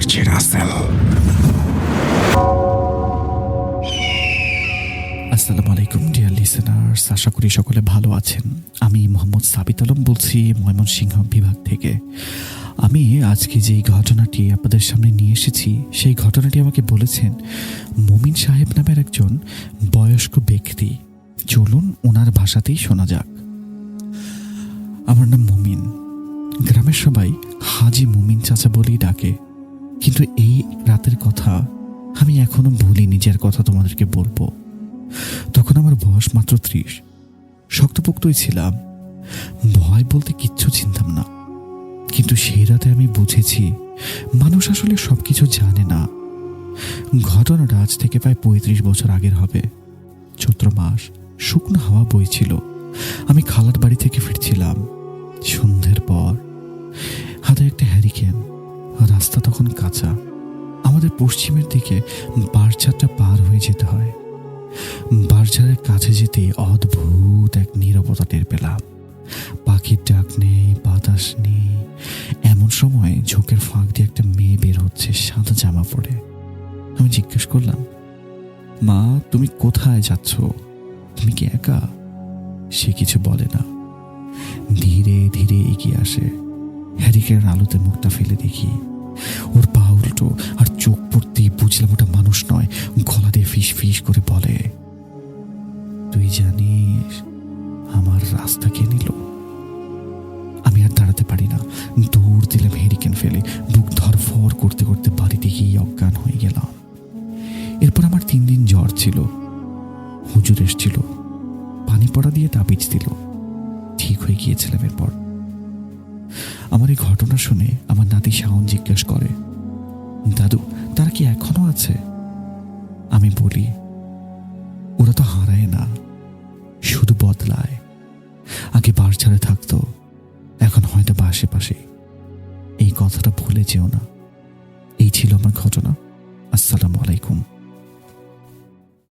রাসেল। আসসালামু আলাইকুম dear listeners আশা করি সকলে ভালো আছেন। আমি মোহাম্মদ সাবিত আলম বলছি ময়মনসিংহ বিভাগ থেকে। আমি আজকে যেই ঘটনাটি আপনাদের সামনে নিয়ে এসেছি, সেই ঘটনাটি আমাকে বলেছেন মুমিন সাহেব নামের একজন বয়স্ক ব্যক্তি। চলুন ওনার ভাষাতেই শোনা যাক। আমার নাম মুমিন। গ্রামের সবাই হাজি মুমিন চাচা বলেই ডাকে। কিন্তু এই রাতের কথা আমি এখনও ভুলি নিজের কথা তোমাদেরকে বলব। তখন আমার বয়স মাত্র ত্রিশ। শক্তপোক্তই ছিলাম। ভয় বলতে কিচ্ছু চিনতাম না। কিন্তু সেই রাতে আমি বুঝেছি, মানুষ আসলে সবকিছু জানে না। ঘটনাটা আজ থেকে প্রায় পঁয়ত্রিশ বছর আগের হবে। চৈত্র মাস, শুকনো হাওয়া বইছিল। আমি খালার বাড়ি থেকে ফিরছিলাম। সন্ধ্যের পর, হাতে একটা হ্যারিকেন রাস্তা তখন কাঁচা। আমাদের পশ্চিমের দিকে বারছাটা পার হয়ে যেতে হয়। বারঝারের কাছে যেতে অদ্ভুত এক নীরবতা টের পেলাম। পাখির ডাক নেই, বাতাস নেই। এমন সময় ঝোঁকের ফাঁক দিয়ে একটা মেয়ে বের হচ্ছে সাদা জামা পরে। আমি জিজ্ঞেস করলাম, মা, তুমি কোথায় যাচ্ছ? তুমি কি একা? সে কিছু বলে না। ধীরে ধীরে এগিয়ে আসে। হ্যারিকের আলোতে মুখটা ফেলে দেখি। ওর পা উল্টো আর চোখ পড়তেই বুঝলাম ওটা মানুষ নয় গলা দিয়ে ফিস ফিস করে বলে। তুই জানিস, আমার রাস্তা কে নিল? আমি আর দাঁড়াতে পারি না, দৌড় দিলাম হেরিকেন ফেলে, বুক ধরফর করতে করতে বাড়িতে গিয়ে অজ্ঞান হয়ে গেলাম। এরপর আমার তিন দিন জ্বর ছিল, হুজুর এসছিল, পানি পড়া দিয়ে তাবিজ দিল, ঠিক হয়ে গিয়েছিলাম এরপর। আমার এই ঘটনা শুনে আমার নাতি শাওন জিজ্ঞেস করে, দাদু, তারা কি এখনও আছে? আমি বলি, ওরা তো হারায় না, শুধু বদলায়। আগে বার ছাড়ে থাকতো, এখন হয়তো বা আশেপাশে। এই কথাটা ভুলে যেও না। এই ছিল আমার ঘটনা। আসসালামু আলাইকুম।